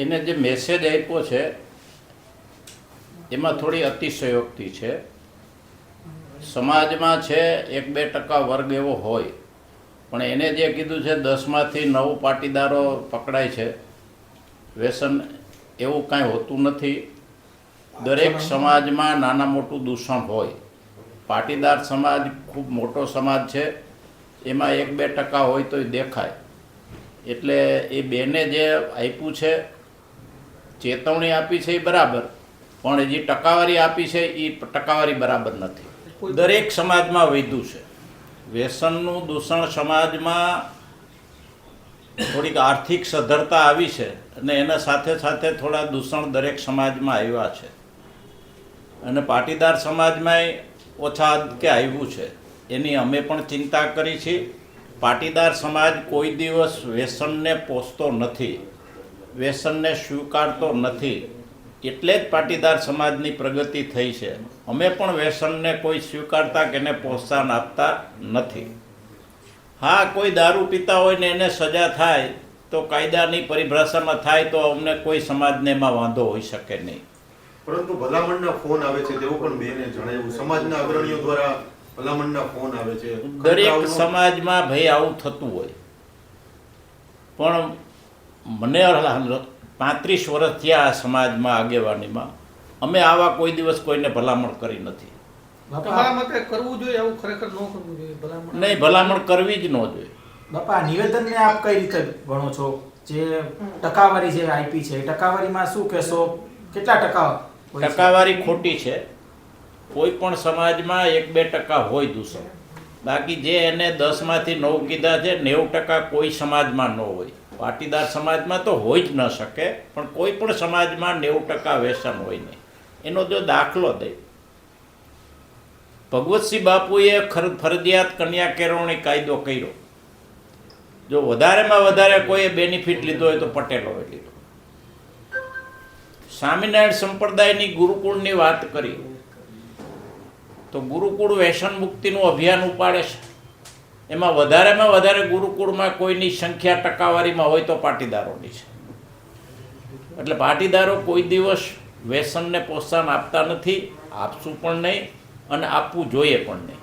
એને જે મેસેજ આપ્યો છે, એમાં થોડી અતિશયોક્તિ છે. સમાજમાં છે, એક બે ટકા વર્ગ એવો હોય, પણ એને જે કીધું છે, દસમાંથી નવ પાટીદારો પકડાય છે, વ્યસન એવું કાંઈ હોતું નથી. દરેક સમાજમાં નાના મોટું દૂષણ હોય. પાટીદાર સમાજ ખૂબ મોટો સમાજ છે, એમાં એક બે ટકા હોય તો દેખાય. એટલે એ બેને જે આપ્યું છે ચેતવણી આપી છે એ બરાબર પણ જે ટકાવારી આપી છે એ ટકાવારી બરાબર નથી. દરેક સમાજમાં વૈધું છે. વ્યસનનું દૂષણ સમાજમાં થોડીક આર્થિક સધરતા આવી છે અને એના સાથે સાથે થોડા દૂષણ દરેક સમાજમાં આવ્યા છે. અને પાટીદાર સમાજમાંય ઓછા કે આવ્યું છે. એની અમે પણ ચિંતા કરી છે. પાટીદાર સમાજ કોઈ દિવસ વ્યસનને પોષતો નથી. વ્યસનને સ્વીકારતો નથી એટલે જ પાટીદાર સમાજની પ્રગતિ થઈ છે. અમે પણ વ્યસનને કોઈ સ્વીકારતા કે એને પ્રોત્સાહન આપતા નથી. હા કોઈ દારૂ પીતા હોય ને એને સજા થાય તો કાયદાની પરિભાષામાં થાય તો અમને કોઈ સમાજને એમાં વાંધો હોઈ શકે નહીં. પરંતુ ભલામણના ફોન આવે છે તેવું પણ બેને જણાવ્યું. સમાજના અગ્રણીઓ દ્વારા ભલામણના ફોન આવે છે. દરેક સમાજમાં ભાઈ આવું થતું હોય. પણ મને પાંત્રીસ વર્ષ થયા આ સમાજમાં આગેવાનીમાં. અમે આવા કોઈ દિવસ કોઈને ભલામણ કરી નથી. તમારા મતે કરવું જોઈએ આવું ખરેખર ન કરવું જોઈએ ભલામણ નહીં ભલામણ કરવી જ ન જોઈએ. બાપા નિવેદનને આપ કઈ રીતે ગણો છો? જે ટકાવારી જે આઈપી છે ટકાવારીમાં શું કહેશો? કેટલા ટકા ટકાવારી ખોટી છે. કોઈ પણ સમાજમાં એક બે ટકા હોય દૂષણ. બાકી જે એને દસમાંથી નવ કીધા છે નેવું ટકા કોઈ સમાજમાં ન હોય. પાટીદાર સમાજમાં તો હોઈ જ ન શકે, પણ કોઈ પણ સમાજમાં નેવું ટકા વ્યસન હોય નહીં. એનો જો દાખલો દે. ભગવતસિંહ બાપુએ ખર ફરજિયાત કન્યા કેળવણી કાયદો કર્યો. જો વધારેમાં વધારે કોઈએ બેનિફિટ લીધો હોય તો પટેલોએ લીધો. સ્વામિનારાયણ સંપ્રદાયની ગુરુકુળની વાત કરી, તો ગુરુકુળ વ્યસન મુક્તિનું અભિયાન ઉપાડે છે. એમાં વધારેમાં વધારે ગુરુકુળમાં કોઈની સંખ્યા ટકાવારીમાં હોય તો પાટીદારોની છે. એટલે પાટીદારો કોઈ દિવસ વ્યસનને પ્રોત્સાહન આપતા નથી, આપશું પણ નહીં અને આપવું જોઈએ પણ નહીં.